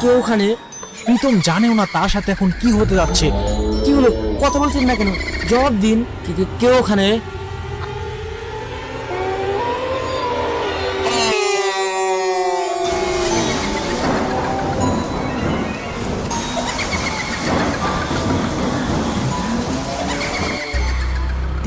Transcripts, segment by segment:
কেউ ওখানে? প্রীতম জানেও না তার সাথে এখন কি হতে যাচ্ছে। কি হলো? কথা বলছেন না কেন? জবাব দিন। কেউ ওখানে?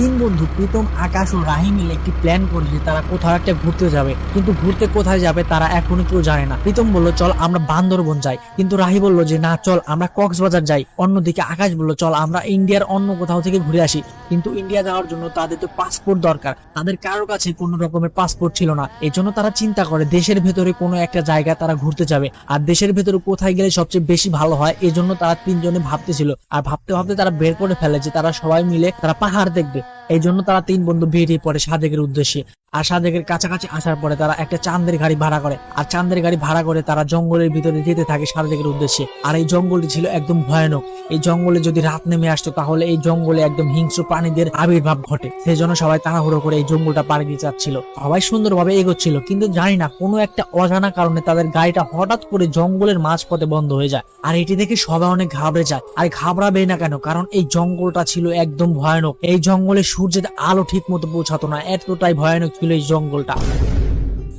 তিন বন্ধু, প্রীতম, আকাশ ও রাহি মিলে একটি প্ল্যান করল যে তারা কোথাও একটা ঘুরতে যাবে। কিন্তু ঘুরতে কোথায় যাবে তারা এখনও কেউ জানে না। প্রীতম বলল, চল, আমরা বান্দরবন যাই। কিন্তু রাহি বলল যে, না, চল, আমরা কক্সবাজার যাই। অন্যদিকে আকাশ বলল, চল, আমরা ইন্ডিয়ার অন্য কোথাও থেকে ঘুরে আসি। কিন্তু ইন্ডিয়া যাওয়ার জন্য তাদের তো পাসপোর্ট দরকার। তাদের কারোর কাছে কোনো রকমের পাসপোর্ট ছিল না। এই জন্য তারা চিন্তা করে, দেশের ভেতরে কোনো একটা জায়গা তারা ঘুরতে যাবে। আর দেশের ভেতরে কোথায় গেলে সবচেয়ে বেশি ভালো হয়, এই জন্য তারা তিনজনে ভাবতেছিল। আর ভাবতে ভাবতে তারা বের করে ফেলে যে, তারা সবাই মিলে তারা পাহাড় দেখবে। এই জন্য তারা তিন বন্ধু বেরিয়ে পড়ে সাদেকের উদ্দেশ্যে। আর সাদেকের কাছাকাছি আসার পরে তারা একটা চাঁদের গাড়ি ভাড়া করে। আর চাঁদের গাড়ি ভাড়া করে তারা জঙ্গলের ভিতরে যেতে থাকে সাদেকের উদ্দেশ্যে। আর এই জঙ্গলটি ছিল একদম ভয়ানক। এই জঙ্গলে যদি রাত নেমে আসতো তাহলে এই জঙ্গলে একদম হিংস্র প্রাণীদের আবির্ভাব ঘটে। সেই জন্য সবাই তাড়াহুড়ো করে এই জঙ্গলটা পাড়ি দিয়ে যাচ্ছিল। সবাই সুন্দরভাবে এগোচ্ছিল, কিন্তু জানি না, কোনো একটা অজানা কারণে তাদের গাড়িটা হঠাৎ করে জঙ্গলের মাঝপথে বন্ধ হয়ে যায়। আর এটি দেখে সবাই অনেক ঘাবড়ে যায়। আর ঘাবড়াবে না কেন, কারণ এই জঙ্গলটা ছিল একদম ভয়ানক। এই জঙ্গলে সূর্যের আলো ঠিক মতো পৌঁছাতো না, এতটাই ভয়ানক এই জঙ্গলটা।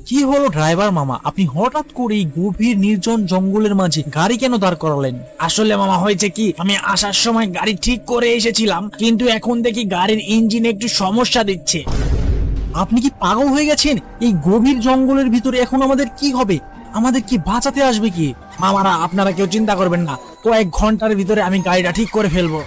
কি হলো ড্রাইভার মামা? আপনি হঠাৎ করে গভীর নির্জন জঙ্গলের মাঝে গাড়ি কেন দাঁড় করালেন? আসলে মামা, হয়েছে কি? আমি আসার সময় গাড়ি ঠিক করে এসেছিলাম, কিন্তু এখন দেখি গাড়ির ইঞ্জিনে একটু সমস্যা দিচ্ছে। আপনি কি পাগল হয়ে গেছেন? এই গভীর জঙ্গলের ভিতরে এখন আমাদের কি হবে? আমাদের কি বাঁচাতে আসবে কি? মামারা, আপনারা কেউ চিন্তা করবেন না। কয়েক ঘণ্টার ভিতরে আমি গাড়িটা ঠিক করে ফেলব।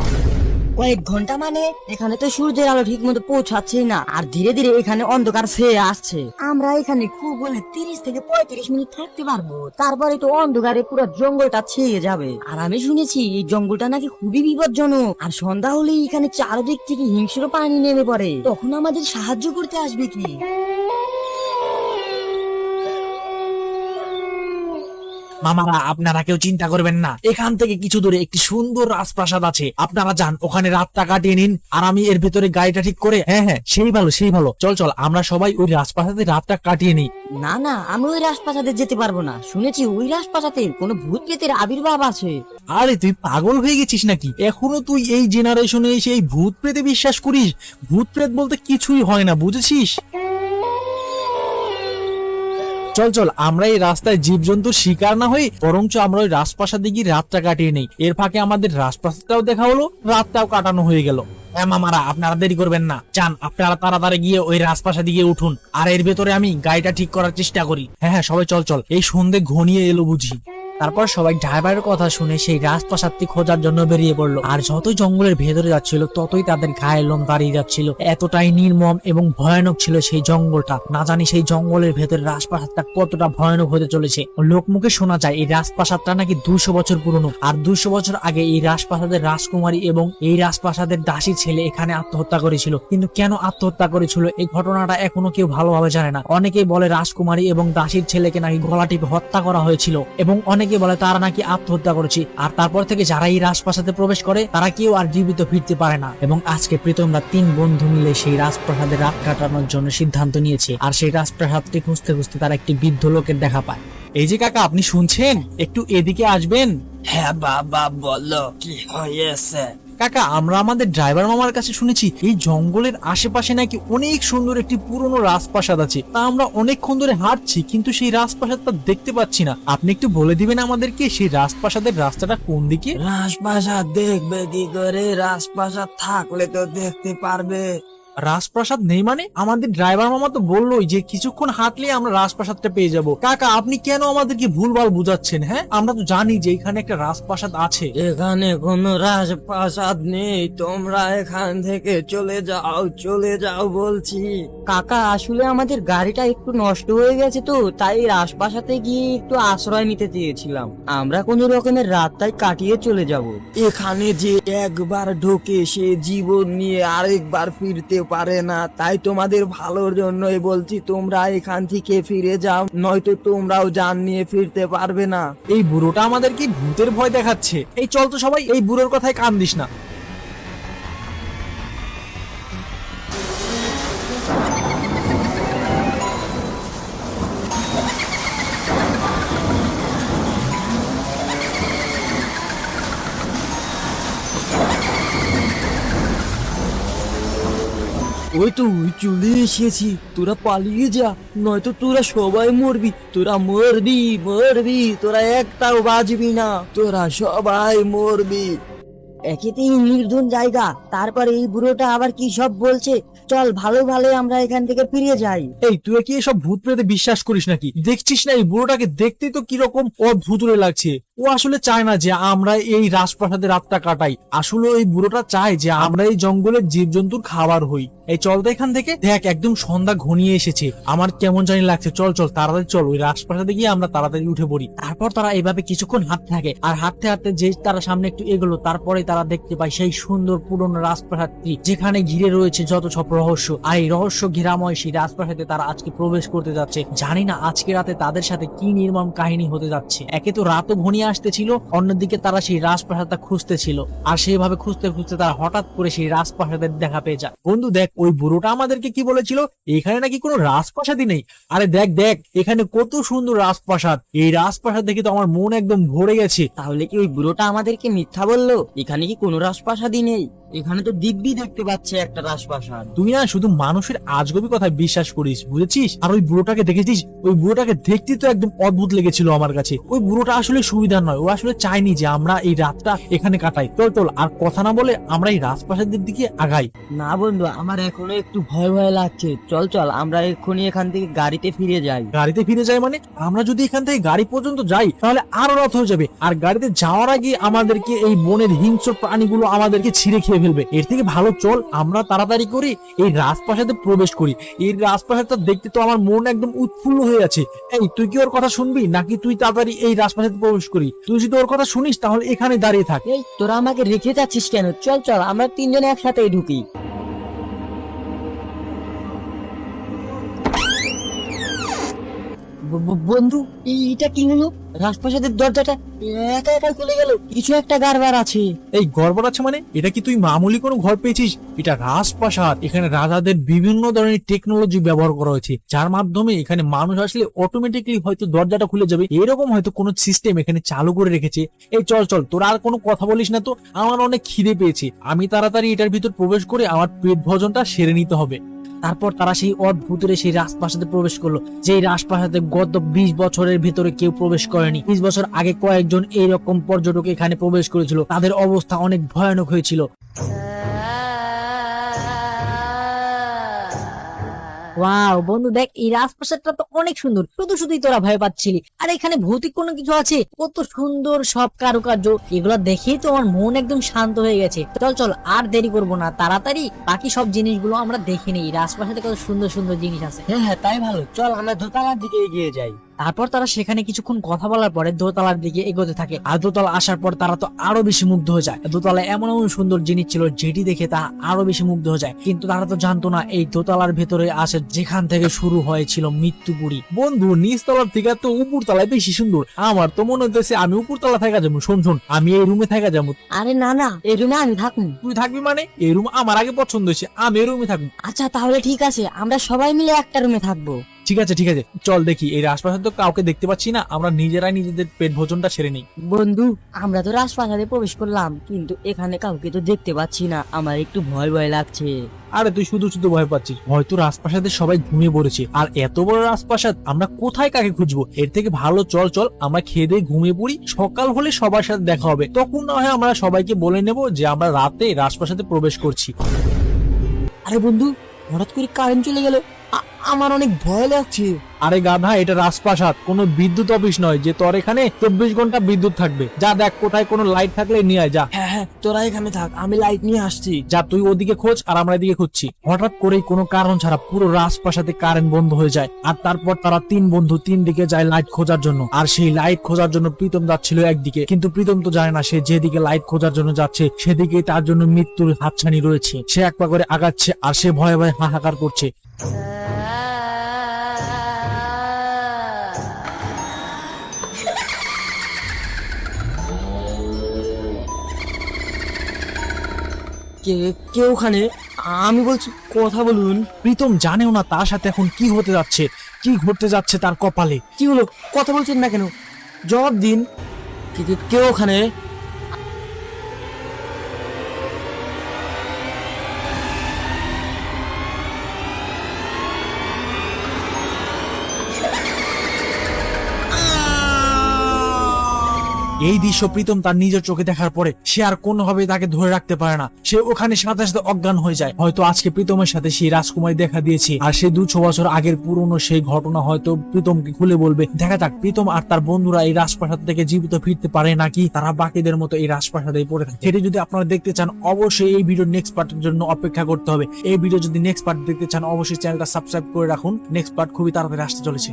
কয়েক ঘণ্টা মানে? এখানে তো সূর্যের আলো ঠিক মতো পৌঁছাচ্ছেই না, আর ধীরে ধীরে এখানে অন্ধকার ছেয়ে আসছে। আমরা এখানে খুব বলে তিরিশ থেকে পঁয়ত্রিশ মিনিট থাকতে পারব। তারপরে তো অন্ধকারে পুরো জঙ্গলটা ছেয়ে যাবে। আর আমি শুনেছি, এই জঙ্গলটা নাকি খুবই বিপজ্জনক। আর সন্ধ্যা হলেই এখানে চারদিক থেকে হিংস্র পানি নেমে পড়ে। তখন আমাদের সাহায্য করতে আসবে কি? মামারা আপনারা কেউ চিন্তা করবেন না। এখান থেকে কিছু দূরে একটি সুন্দর রাজপ্রাসাদ আছে। আপনারা যান ওখানে রাতটা কাটিয়ে নিন। আর আমি এর ভেতরে গাড়িটা ঠিক করে হ্যাঁ হ্যাঁ সেই ভালো সেই ভালো। চল চল আমরা সবাই ওই রাজপ্রাসাদে রাতটা কাটিয়ে নিই। না না আমি ওই রাজপ্রাসাদে যেতে পারব না। শুনেছি ওই রাজপ্রাসাদে কোনো ভূত প্রেতের আবির্ভাব আছে। আরে তুই পাগল হয়ে গেছিস নাকি? এখনও তুই এই জেনারেশনে এসে এই ভূত প্রেতে বিশ্বাস করিস? ভূত প্রেত বলতে কিছুই হয় না বুঝেছিস? চল চল, আমরা এই রাস্তায় জীবজন্তুর শিকার না হই বরঞ্চ আমরা ওই রাজপ্রাসাদে গিয়ে রাতটা কাটিয়ে নেই। এর ফাঁকে আমাদের রাজপ্রাসাদটাও দেখা হলো, রাতটাও কাটানো হয়ে গেল। মামারা, আপনারা দেরি করবেন না। চান, আপনারা তাড়াতাড়ি গিয়ে ওই রাজপাশা দিকে উঠুন। আর এর ভেতরে আমি গাড়িটা ঠিক করার চেষ্টা করি। হ্যাঁ হ্যাঁ সবাই চল চল। এই সন্ধে ঘনিয়ে এলো বুঝি। তারপর সবাই ড্রাইভারের কথা শুনে সেই রাজপ্রাসাদটি খোঁজার জন্য বেরিয়ে পড়ল। আর যতই জঙ্গলের ভেতরে যাচ্ছিল, ততই তাদের গায়ের লোম দাঁড়িয়ে যাচ্ছিল। এতটাই নির্মম এবং ভয়ানক ছিল সেই জঙ্গলটা। না জানি সেই জঙ্গলের ভেতরে রাজপ্রাসাদটা কতটা ভয়ানক হতে চলেছে। লোকমুখে শোনা যায়, এই রাজপ্রাসাদটা নাকি দুশো বছর পুরনো। আর দুশো বছর আগে এই রাজপ্রাসাদের রাজকুমারী এবং এই রাজপ্রাসাদের দাসী ছেলে এখানে আত্মহত্যা করেছিল। কিন্তু কেন আত্মহত্যা করেছিল, এই ঘটনাটা এখনও কেউ ভালোভাবে জানে না। অনেকেই বলে রাজকুমারী এবং দাসীর ছেলেকে নাকি গলা টিপে হত্যা করা হয়েছিল। এবং অনেকে বলে, তারা নাকি আত্মহত্যা করেছে। আর তারপর থেকে যারা এই রাজপ্রাসাদে প্রবেশ করে, তারা কেউ আর জীবিত ফিরতে পারে না। এবং আজকে প্রীতমরা তিন বন্ধু মিলে সেই রাজপ্রাসাদে রাত কাটানোর জন্য সিদ্ধান্ত নিয়েছে। আর সেই রাজপ্রাসাদটি খুঁজতে খুঁজতে তারা একটি বৃদ্ধ লোকের দেখা পায়। এই যে কাকা, আপনি শুনছেন? একটু এদিকে আসবেন? হ্যাঁ বাবা, বলো। কি হয়েছে? কাকা, আমরা আমাদের ড্রাইভার মামার কাছে শুনেছি এই জঙ্গলের আশেপাশে নাকি অনেক সুন্দর একটি পুরনো রাজপ্রাসাদ আছে। তা আমরা অনেকক্ষণ ধরে হাঁটছি, কিন্তু সেই রাজপ্রাসাদটা দেখতে পাচ্ছি না। আপনি একটু বলে দিবেন আমাদেরকে সেই রাজপ্রাসাদের রাস্তাটা কোন দিকে? রাজপ্রাসাদ দেখবে কি করে? রাজপ্রাসাদ থাকলে তো দেখতে পারবে। রাজপ্রাসাদ নেই মানে? আমাদের ড্রাইভার মামা তো বললোই যে কিছুক্ষণ হাঁটলে আমরা রাজপ্রাসাদটা পেয়ে যাব। কাকা আপনি কেন আমাদেরকে ভুলভাল বুঝাচ্ছেন হ্যাঁ? আমরা তো জানি যে এখানে একটা রাজপ্রাসাদ আছে। এখানে কোনো রাজপ্রাসাদ নেই তোমরা এখান থেকে চলে যাও চলে যাও বলছি। কাকা আসলে আমাদের গাড়িটা একটু নষ্ট হয়ে গেছে তো তাই রাজপ্রাসাদে গিয়ে একটু আশ্রয় নিতে চেয়েছিলাম। আমরা কোনো রকমের রাতটাই কাটিয়ে চলে যাব। এখানে যে একবার ঢোকে সে জীবন নিয়ে আরেকবার ফিরতে পারে না। তাই তোমাদের ভালোর জন্যই বলছি, তোমরা এখান থেকে ফিরে যাও, নয়তো তোমরাও যান নিয়ে ফিরতে পারবে না। এই বুড়োটা আমাদের কি ভূতের ভয় দেখাচ্ছে? এই চল তো সবাই, এই বুড়োর কথায় কান দিস না। ওই তো ওই চলে এসেছি। তোরা পালিয়ে যা নয়তো তোরা সবাই মরবি। তোরা মরবি মরবি তোরা একটাও বাজবি না। তোরা সবাই মরবি। একেতেই নির্ধন জায়গা তারপরে এই বুড়োটা আবার কি সব বলছে? চল ভালো ভালো আমরা এখান থেকে ফিরে যাই। এই তুই কি এসব ভূত প্রেতে বিশ্বাস করিস নাকি? দেখছিস না এই বুড়োটাকে? দেখতে তো কীরকম অদ্ভুতরে লাগছে। ও আসলে চায় না যে আমরা এই রাজপ্রাসাদে রাতটা কাটাই। আসলে এই বুড়োটা চায় যে আমরা এই জঙ্গলের জীবজন্তুর খাবার হই। এই চল তো এখান থেকে। দেখ, একদম সন্ধ্যা ঘনিয়ে এসেছে। আমার কেমন জানি লাগছে। চল চল, তাড়াতাড়ি চল। ওই রাজপ্রাসাদে গিয়ে আমরা তাড়াতাড়ি উঠে পড়ি। তারপর তারা এইভাবে কিছুক্ষণ হাঁটতে থাকে। আর হাঁটতে হাঁটতে যে তারা সামনে একটু এগোলো, তারপরে তারা দেখতে পায় সেই সুন্দর পুরনো রাজপ্রাসাদটি, যেখানে ঘিরে রয়েছে যত সব রহস্য। আর এই রহস্য ঘেরাময় সেই রাজপ্রাসাদে তারা আজকে প্রবেশ করতে যাচ্ছে। জানি না আজকে রাতে তাদের সাথে কি নির্মম কাহিনী হতে যাচ্ছে। একে তো রাতও ঘনিয়ে আসতেছিল অন্যদিকে তারা সেই রাজপ্রাসাদটা খুঁজতেছিল। আর সেইভাবে খুঁজতে খুঁজতে তারা হঠাৎ করে সেই রাজপ্রাসাদের দেখা পেয়ে যায়। বন্ধু দেখ ওই বুড়োটা আমাদেরকে কি বলেছিল? এখানে নাকি কোনো রাজপ্রাসাদই নেই। আরে দেখ দেখ এখানে কত সুন্দর রাজপ্রাসাদ। এই রাজপ্রাসাদ দেখে তো আমার মন একদম ভরে গেছে। তাহলে কি ওই বুড়োটা আমাদেরকে মিথ্যা বলল? এখানে কি কোনো রাজপ্রাসাদই নেই? এখানে তো দিব্যি দেখতে পাচ্ছে একটা রাজপ্রাসাদ। তুই না শুধু মানুষের আজগবি কথায় বিশ্বাস করিস বুঝেছিস? আর ওই বুড়োটাকে দেখেছিস? ওই বুড়োটাকে দেখতে তো একদম অদ্ভুত লেগেছিল আমার কাছে। ওই বুড়োটা আসলে সুবিধা নয়। ও আসলে চায়নি যে আমরা এই রাতটা এখানে কাটাই। চল চল আর কথা না বলে আমরা এই রাজপ্রাসাদের দিকে আগাই। না বন্ধু আমার এখনও একটু ভয় ভয় লাগছে। চল চল আমরা এক্ষুনি এখান থেকে গাড়িতে ফিরে যাই। গাড়িতে ফিরে যাই মানে? আমরা যদি এখান থেকে গাড়ি পর্যন্ত যাই তাহলে আরও রাত হয়ে যাবে। আর গাড়িতে যাওয়ার আগে আমাদেরকে এই বনের হিংস্র প্রাণীগুলো আমাদেরকে ছিঁড়ে খেয়ে ফেলবে। এর থেকে ভালো চল আমরা তাড়াতাড়ি করি এই রাজপ্রাসাদে প্রবেশ করি। এই রাজপ্রাসাদটা দেখতে তো আমার মন একদম উৎফুল্ল হয়ে আছে। এই তুই কি ওর কথা শুনবি? নাকি তুই তাড়াতাড়ি এই রাজপ্রাসাদে প্রবেশ করি? তুই যদি ওর কথা শুনিস, তাহলে এখানে দাঁড়িয়ে থাক। এই, তোরা আমাকে রেখে যাচ্ছিস কেন? চল চল, আমরা তিনজনে একসাথে ঢুকি। বন্ধু এইটা কি হলো? রাজপ্রাসাদের দরজাটা একা একা খুলে গেল। কিছু একটা গারবার আছে। এই গড়বড় আছে মানে? এটা কি তুই মামুলি কোনো ঘর পেয়েছিস? এটা রাজপ্রাসাদ। এখানে রাজাদের বিভিন্ন ধরনের টেকনোলজি ব্যবহার করা হয়েছে। যার মাধ্যমে এখানে মানুষ আসলে অটোমেটিকলি হয়তো দরজাটা খুলে যাবে। এরকম হয়তো কোনো সিস্টেম এখানে চালু করে রেখেছে। এই চল চল, তোরা আর কোনো কথা বলিস না তো? আমার অনেক খিদে পেয়েছে। আমি তাড়াতাড়ি এটার ভিতর প্রবেশ করে আমার পেট ভোজনটা সেরে নিতে হবে। তারপর তারা সেই অদ্ভুতরে সেই রাজপ্রাসাদে প্রবেশ করল। যে রাজপ্রাসাদে গত বিশ বছরের ভিতরে কেউ প্রবেশ করেনি। বিশ বছর আগে কয়েকজন এইরকম পর্যটক এখানে প্রবেশ করেছিল। তাদের অবস্থা অনেক ভয়ানক হয়েছিল। ওয়াও বন্ধু দেখ এই রাজপ্রাসাদটা তো অনেক সুন্দর। শুধু শুধুই তোরা ভয় পাচ্ছিলি। আর এখানে ভৌতিক কোনো কিছু আছে? কত সুন্দর সব কারুকার্য। এগুলো দেখেই তো আমার মন একদম শান্ত হয়ে গেছে। চল চল আর দেরি করব না তাড়াতাড়ি। বাকি সব জিনিসগুলো আমরা দেখে নিই। রাজপ্রাসাদে কত সুন্দর সুন্দর জিনিস আছে। হ্যাঁ হ্যাঁ তাই ভালো। চল আমরা দোতলার দিকে এগিয়ে যাই। তারপর তারা সেখানে কিছুক্ষণ কথা বলার পরে দোতলার দিকে এগোতে থাকে। আর দোতলা আসার পর তারা তো আরও বেশি মুগ্ধ হয়ে যায়। দোতলা এমন এমন সুন্দর জিনিস ছিল যেটি দেখে তারা আরও বেশি মুগ্ধ হয়ে যায়। কিন্তু তারা তো জানতো না এই দোতলার ভেতরে আসে যেখান থেকে শুরু হয়েছিল মৃত্যুপুরী। বন্ধু নিচতলার থেকে তো উপর তলায় বেশি সুন্দর। আমার তো মনে হইতেছে আমি উপর তলা থাকা যাব। শোন শোন আমি এই রুমে থাকা যাব। আরে না না এই রুমে আমি থাকব। তুই থাকবি মানে? এই রুম আমার আগে পছন্দ হয়েছে আমি এই রুমে থাকব। আচ্ছা তাহলে ঠিক আছে আমরা সবাই মিলে একটা রুমে থাকব। ঠিক আছে ঠিক আছে। চল দেখি এই রাজপ্রাসাদ তো কাউকে দেখতে পাচ্ছি না আমরা নিজেরাই নিজেদের পেট ভোজনটা সেরে নিই। বন্ধু আমরা তো রাজপ্রাসাদে প্রবেশ করলাম কিন্তু এখানে কাউকে তো দেখতে পাচ্ছি না আমার একটু ভয় ভয় লাগছে। আরে তুই শুধু শুধু ভয় পাচ্ছিস হয়তো রাজপ্রাসাদে সবাই ঘুমিয়ে পড়েছে। আর এত বড় রাজপ্রাসাদ আমরা কোথায় কাকে খুঁজবো? এর থেকে ভালো চল চল আমরা খেয়ে দিয়ে ঘুমিয়ে পড়ি সকাল হলে সবার সাথে দেখা হবে। তখন না হয় আমরা সবাইকে বলে নেব যে আমরা রাতে রাজপ্রাসাদে প্রবেশ করছি। আরে বন্ধু হঠাৎ করে কারেন্ট চলে গেল। আমার অনেক ভয় লাগছে। আরে গাধা এটা রাজপ্রাসাদ। কোনো বিদ্যুৎ অফিস নয় যে তোর এখানে চব্বিশ ঘণ্টা বিদ্যুৎ থাকবে। যা দেখ কোথায় কোনো লাইট থাকলে নিয়ে আয় যা। হ্যাঁ হ্যাঁ তোরা এখানে থাক আমি লাইট নিয়ে আসছি। যা তুই ওদিকে খোঁজ আর আমরা এদিকে খুঁজছি। হঠাৎ করেই কোনো কারণ ছাড়া পুরো রাজপ্রাসাদে কারেন্ট বন্ধ হয়ে যায়। আর তারপর তারা তিন বন্ধু তিন দিকে যায় লাইট খোঁজার জন্য। আর সেই লাইট খোঁজার জন্য প্রীতম যাচ্ছিল একদিকে। কিন্তু প্রীতম তো জানে না সে যেদিকে লাইট খোঁজার জন্য যাচ্ছে সেদিকে তার জন্য মৃত্যুর হাতছানি রয়েছে। সে এক পা করে আগাচ্ছে আর সে ভয়ে ভয়ে হাহাকার করছে। কে কে ওখানে? আমি বলছি কথা বলুন। প্রীতম জানেও না তার সাথে এখন কি হতে যাচ্ছে কি ঘটতে যাচ্ছে তার কপালে। কি হলো? কথা বলছেন না কেন? জবাব দিন। কে- কে- ওখানে? এই দৃশ্য প্রীতম তার নিজের চোখে দেখার পরে সে আর কোনোভাবে তাকে ধরে রাখতে পারে না। সে ওখানে সাথে সাথে অজ্ঞান হয়ে যায়। হয়তো আজকে প্রীতমের সাথে সেই রাজকুমারী দেখা দিয়েছে। আর সে দু ছ বছর আগের পুরনো সেই ঘটনা হয়তো প্রীতমকে খুলে বলবে। দেখা যাক, প্রীতম আর তার বন্ধুরা এই রাজপ্রাসাদ থেকে জীবিত ফিরতে পারে নাকি? তারা বাকিদের মতো এই রাজপ্রাসাদে পড়ে থাকে। সেটি যদি আপনারা দেখতে চান, অবশ্যই এই ভিডিও নেক্সট পার্টের জন্য অপেক্ষা করতে হবে। এই ভিডিও যদি নেক্সট পার্ট দেখতে চান, অবশ্যই চ্যানেলটা সাবস্ক্রাইব করে রাখুন। নেক্সট পার্ট খুবই তাড়াতাড়ি আসতে চলেছে।